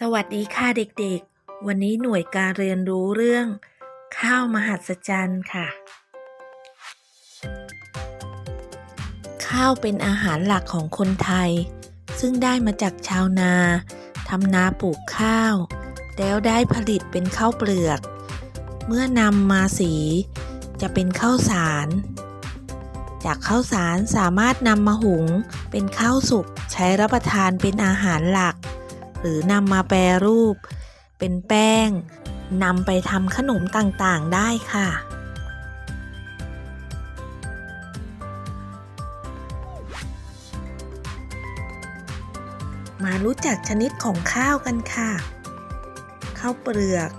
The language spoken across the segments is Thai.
สวัสดีค่ะเด็กๆ วันนี้หน่วยการเรียนรู้เรื่อง ข้าวมหัศจรรย์ค่ะ ข้าวเป็นอาหารหลักของคนไทย ซึ่งได้มาจากชาวนาทำนาปลูกข้าว แล้วได้ผลิตเป็นข้าวเปลือก เมื่อนำมาสี จะเป็นข้าวสาร จากข้าวสารสามารถนำมาหุงเป็นข้าวสุกใช้รับประทานเป็นอาหารหลัก หรือนำมาแปรรูป เป็นแป้งนำไปทำขนมต่างๆได้ค่ะ มารู้จักชนิดของข้าวกันค่ะ ข้าวเปลือก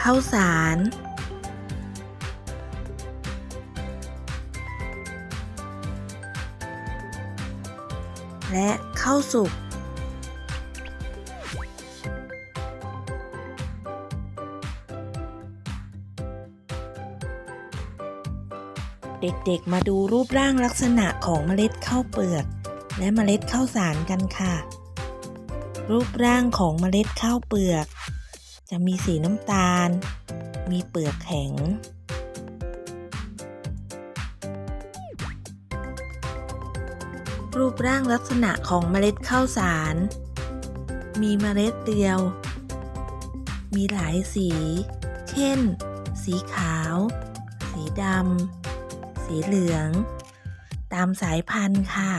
ข้าวสาร และข้าวสุก เด็กๆมาดูรูปร่างลักษณะของเมล็ดข้าวเปลือก และเมล็ดข้าวสารกันค่ะ รูปร่างของเมล็ดข้าวเปลือก จะมีสีน้ำตาล มีเปลือกแข็ง รูปร่างลักษณะของเมล็ดข้าวสาร มีเมล็ดเดียว มีหลายสี เช่น สีขาว สีดำ สีเหลือง ตามสายพันธุ์ค่ะ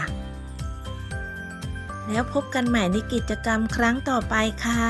แล้วพบกันใหม่ในกิจกรรมครั้งต่อไปค่ะ